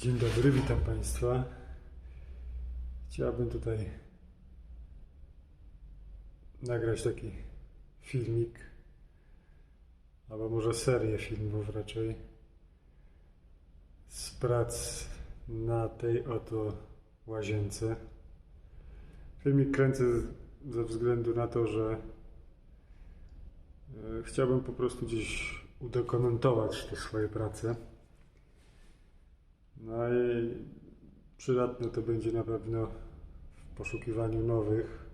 Dzień dobry, witam Państwa. Chciałbym tutaj nagrać taki filmik, albo może serię filmów raczej, z prac na tej oto łazience. Filmik kręcę ze względu na to, że e, chciałbym po prostu gdzieś udokumentować te swoje prace. No i przydatne to będzie na pewno w poszukiwaniu nowych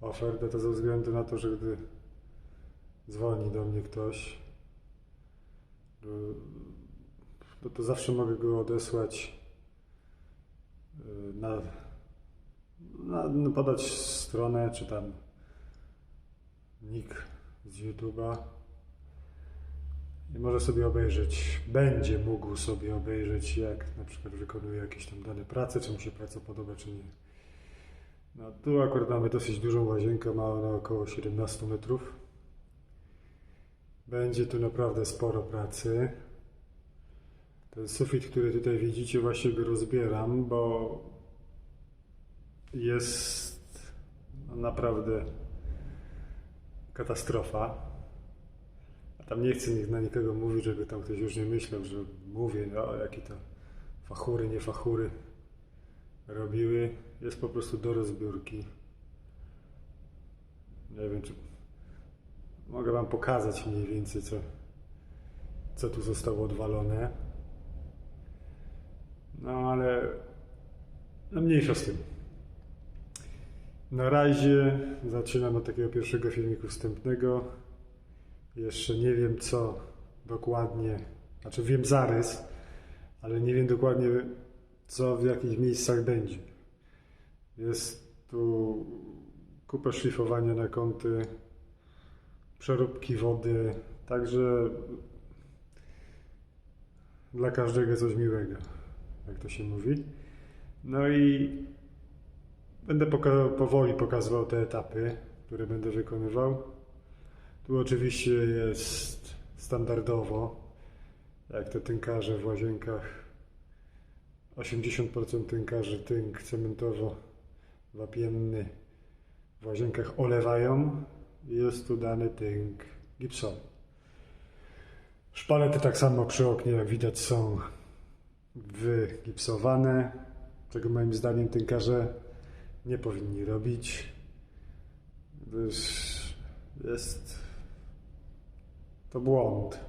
ofert, a to ze względu na to, że gdy dzwoni do mnie ktoś, to, to, zawsze mogę go odesłać y, na, na, na podać stronę, czy tam nick z YouTube'a i może sobie obejrzeć, będzie mógł sobie obejrzeć, jak na przykład wykonuje jakieś tam dane prace, czy mu się praca podoba, czy nie. No tu akurat mamy dosyć dużą łazienkę, ma ona około 17 metrów. Będzie tu naprawdę sporo pracy. Ten sufit, który tutaj widzicie, właśnie go rozbieram, bo jest no, naprawdę katastrofa. Tam nie chcę na nikogo mówić, żeby tam ktoś już nie myślał, że mówię, no jakie to fachury, nie fachury robiły. Jest po prostu do rozbiórki. Nie wiem, czy mogę Wam pokazać mniej więcej, co, co tu zostało odwalone. No ale no mniejsza z tym. Na razie zaczynam od takiego pierwszego filmiku wstępnego. Jeszcze nie wiem co dokładnie, znaczy wiem zarys, ale nie wiem dokładnie co w jakich miejscach będzie. Jest tu kupę szlifowania na kąty, przeróbki wody, także dla każdego coś miłego, jak to się mówi. No i będę poka- powoli pokazywał te etapy, które będę wykonywał. Tu oczywiście jest standardowo, jak te tynkarze w łazienkach. 80% tynkarzy tynk cementowo-wapienny w łazienkach olewają. Jest tu dany tynk gipsowy. Szpalety tak samo przy oknie, jak widać, są wygipsowane, czego moim zdaniem tynkarze nie powinni robić. Gdyż jest to błąd.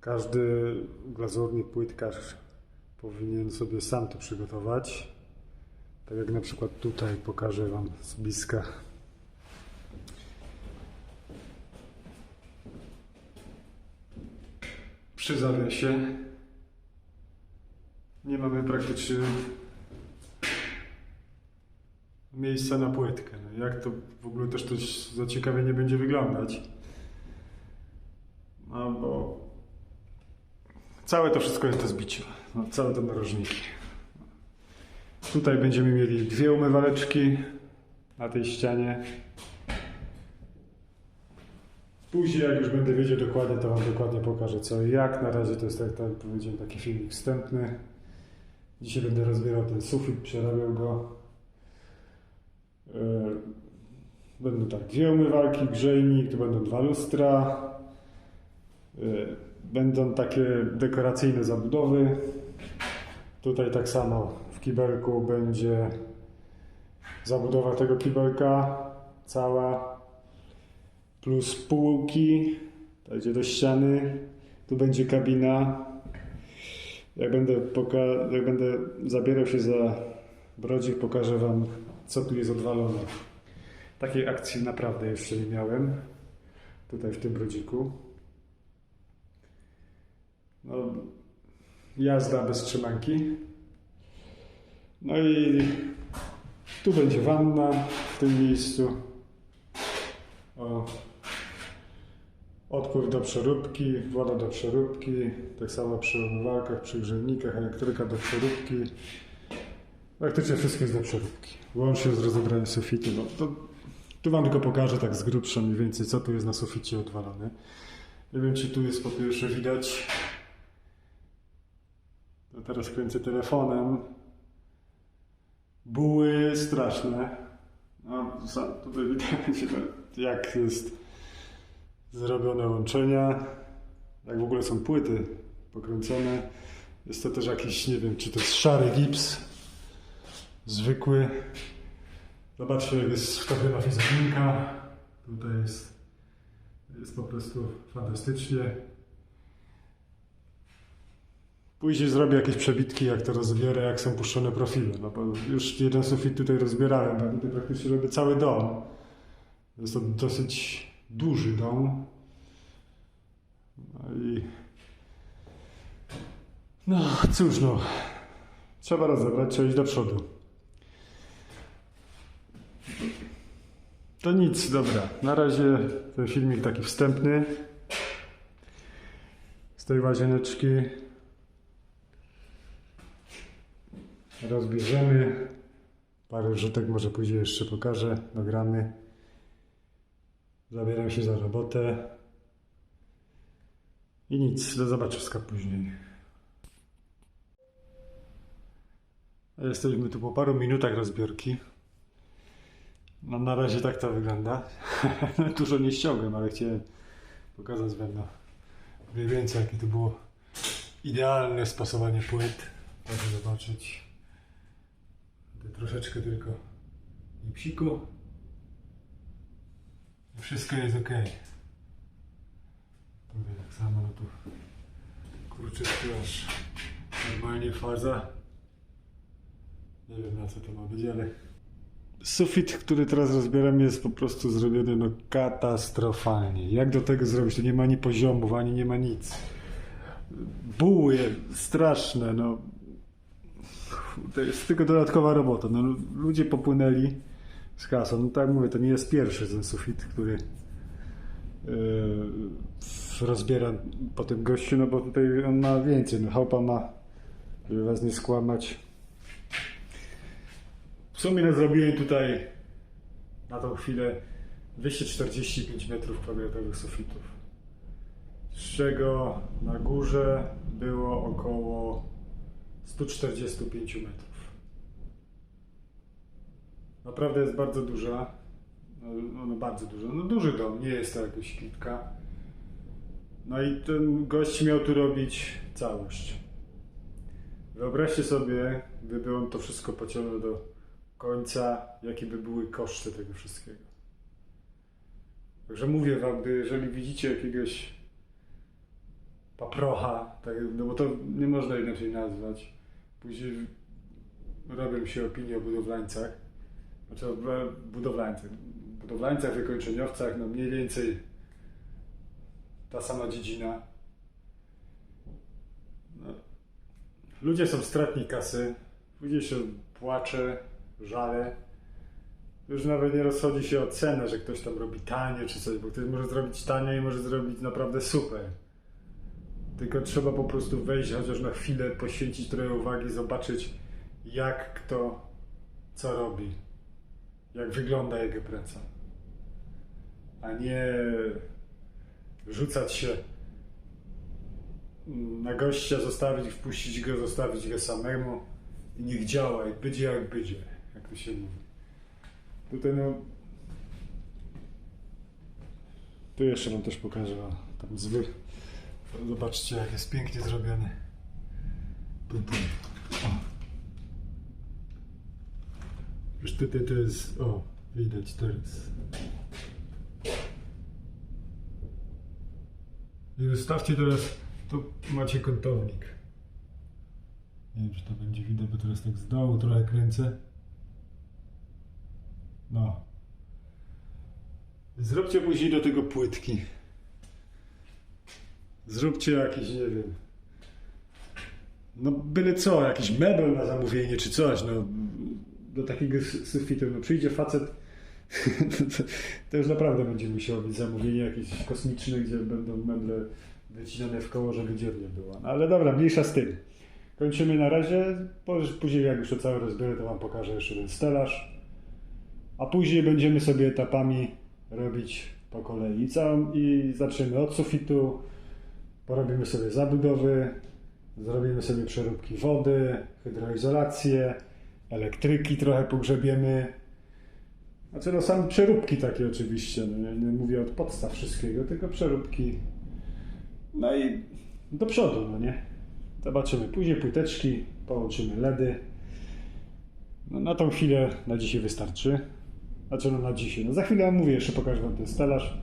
Każdy glazurnik, płytkarz powinien sobie sam to przygotować. Tak jak na przykład tutaj pokażę Wam z bliska. Przy zawiasie nie mamy praktycznie miejsca na płytkę. No jak to w ogóle też to za ciekawie nie będzie wyglądać. No bo całe to wszystko jest do zbicia. No, całe te narożniki. Tutaj będziemy mieli dwie umywaleczki na tej ścianie. Później, jak już będę wiedział dokładnie, to Wam dokładnie pokażę co i jak. Na razie to jest, tak jak powiedziałem, taki filmik wstępny. Dzisiaj będę rozbierał ten sufit, przerabiał go. Yy, Będą tak dwie umywalki, grzejnik, tu będą dwa lustra. Yy, Będą takie dekoracyjne zabudowy. Tutaj tak samo w kibelku będzie zabudowa tego kibelka cała plus półki, to do ściany. Tu będzie kabina. Jak będę, poka- jak będę zabierał się za brodzik, pokażę Wam, co tu jest odwalone. Takiej akcji naprawdę jeszcze nie miałem. Tutaj w tym brodziku. No, jazda bez trzymanki. No i tu będzie wanna w tym miejscu. O. Odpływ do przeróbki, woda do przeróbki, tak samo przy umywalkach, przy grzejnikach, elektryka do przeróbki. Praktycznie wszystko jest do przeróbki. Łącznie z rozebraniem sufitu. No, to, tu Wam tylko pokażę tak z grubsza mniej więcej, co tu jest na suficie odwalone. Nie wiem, czy tu jest po pierwsze widać teraz kręcę telefonem. Buły straszne. No, tutaj widać, jak jest zrobione łączenia, jak w ogóle są płyty pokręcone. Jest to też jakiś, nie wiem, czy to jest szary gips, zwykły. Zobaczcie, jak jest wstawiona fizykinka. Tutaj jest, jest po prostu fantastycznie. Później zrobię jakieś przebitki, jak to rozbiorę, jak są puszczone profile. No bo już jeden sufit tutaj rozbierałem, a tutaj praktycznie robię cały dom. Jest to dosyć duży dom. No i... No cóż no. Trzeba rozebrać, trzeba iść do przodu. To nic, dobra. Na razie ten filmik taki wstępny. Z tej łazieneczki. Rozbierzemy. Parę rzutek może później jeszcze pokażę. Dogramy. Zabieram się za robotę. I nic, do zobaczyska później. Jesteśmy tu po paru minutach rozbiorki. No na razie tak to wygląda. Dużo nie ściągam, ale chciałem pokazać wam no, mniej więcej jakie to było idealne spasowanie płyt. Proszę zobaczyć. Troszeczkę tylko. I Wszystko jest ok. Tutaj tak samo, no tu kurczę, tu aż normalnie faza. Nie wiem na co to ma być, ale Sufit, który teraz rozbieram, jest po prostu zrobiony no katastrofalnie. Jak do tego zrobić? Tu nie ma ani poziomów, ani nie ma nic. Buły straszne, no. To jest tylko dodatkowa robota. No, ludzie popłynęli z kasą. No tak mówię, to nie jest pierwszy ten sufit, który yy, rozbiera po tym gościu, no bo tutaj on ma więcej. No, chałupa ma, żeby was nie skłamać, w sumie no, zrobiłem tutaj na tą chwilę 245 metrów kwadratowych sufitów. Z czego na górze było około 145 metrów. Naprawdę jest bardzo duża. No, no bardzo duża. No duży dom, nie jest to jakaś klitka. No i ten gość miał tu robić całość. Wyobraźcie sobie, gdyby on to wszystko pociągnął do końca, jakie by były koszty tego wszystkiego. Także mówię wam, gdy jeżeli widzicie jakiegoś paprocha, tak, no bo to nie można inaczej nazwać, później robią się opinie o budowlańcach, znaczy o budowlańcach, budowlańcach, wykończeniowcach, no mniej więcej ta sama dziedzina. No. Ludzie są stratni kasy, ludzie się płacze, żale. Już nawet nie rozchodzi się o cenę, że ktoś tam robi tanie czy coś, bo ktoś może zrobić tanie i może zrobić naprawdę super. Tylko trzeba po prostu wejść chociaż na chwilę, poświęcić trochę uwagi, zobaczyć jak kto co robi, jak wygląda jego praca. A nie rzucać się na gościa, zostawić, wpuścić go, zostawić go samemu i niech działa i będzie jak będzie jak to się mówi. Tutaj no... Tu jeszcze wam też pokażę, tam zwy. Zobaczcie jak jest pięknie zrobiony. Pum. O. Już tutaj to jest, o, widać teraz. I wystawcie teraz, tu macie kątownik. Nie wiem, czy to będzie widać, bo teraz tak z dołu trochę kręcę. No. Zróbcie później do tego płytki. Zróbcie jakieś, nie wiem. No byle co, jakiś mebel na zamówienie czy coś, no. Do takiego sufitu, no przyjdzie facet, to, już naprawdę będzie musiało być zamówienie jakieś kosmiczne, gdzie będą meble wycinane w koło, żeby dzielnie było. No, ale dobra, mniejsza z tym. Kończymy na razie, później jak już to całe rozbiorę, to wam pokażę jeszcze ten stelaż. A później będziemy sobie etapami robić po kolei całą i zaczniemy od sufitu, porobimy sobie zabudowy, Zrobimy sobie przeróbki wody, hydroizolację, elektryki trochę pogrzebiemy. Znaczy no same przeróbki takie oczywiście, no, nie, nie mówię od podstaw wszystkiego, tylko przeróbki. No i do przodu, no nie? Zobaczymy. Później płyteczki, połączymy LEDy. No, na tą chwilę na dzisiaj wystarczy. Znaczy no na dzisiaj. No za chwilę mówię, jeszcze pokażę wam ten stelaż.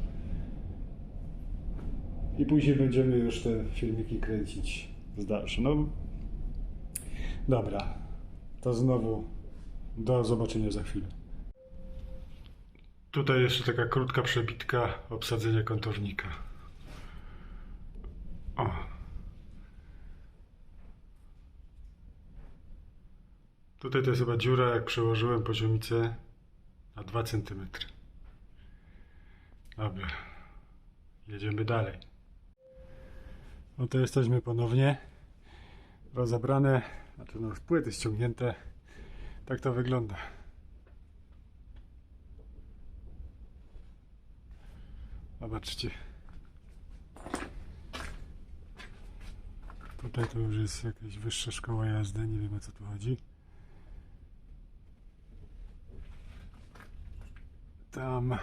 I później będziemy już te filmiki kręcić z dalsze. No dobra. To znowu do zobaczenia za chwilę. Tutaj jeszcze taka krótka przebitka obsadzenia kontornika. O. Tutaj to jest chyba dziura, jak przełożyłem poziomicę na 2 cm. Dobra. Jedziemy dalej. No to jesteśmy ponownie. Rozebrane, znaczy no płyty ściągnięte. Tak to wygląda. Zobaczcie. Tutaj to już jest jakaś wyższa szkoła jazdy, nie wiem o co tu chodzi. Tam.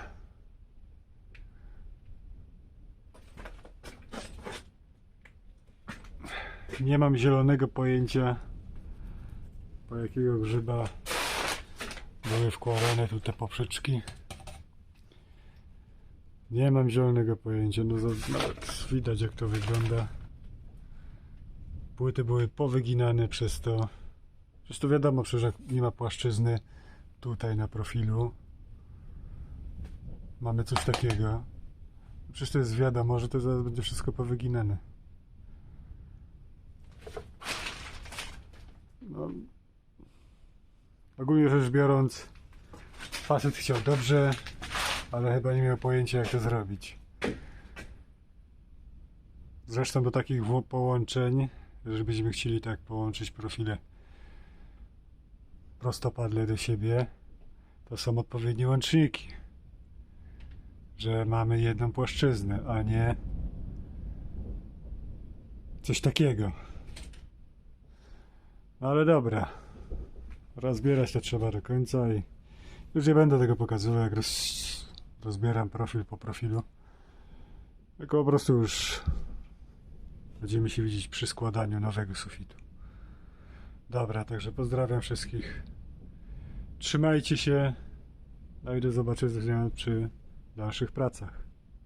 Nie mam zielonego pojęcia, po jakiego grzyba były wkładane tu te poprzeczki. Nie mam zielonego pojęcia, no nawet widać jak to wygląda. Płyty były powyginane przez to. Przecież to wiadomo, przecież nie ma płaszczyzny tutaj na profilu. Mamy coś takiego. Przecież to jest wiadomo, że to zaraz będzie wszystko powyginane. No, ogólnie rzecz biorąc, facet chciał dobrze, ale chyba nie miał pojęcia jak to zrobić. Zresztą do takich połączeń, jeżeli będziemy chcieli tak połączyć profile prostopadle do siebie, to są odpowiednie łączniki. Że mamy jedną płaszczyznę, a nie coś takiego. Ale dobra. Rozbierać to trzeba do końca i już nie będę tego pokazywał, jak roz, rozbieram profil po profilu. Tylko po prostu już będziemy się widzieć przy składaniu nowego sufitu. Dobra, także pozdrawiam wszystkich. Trzymajcie się. No i do zobaczenia przy dalszych pracach.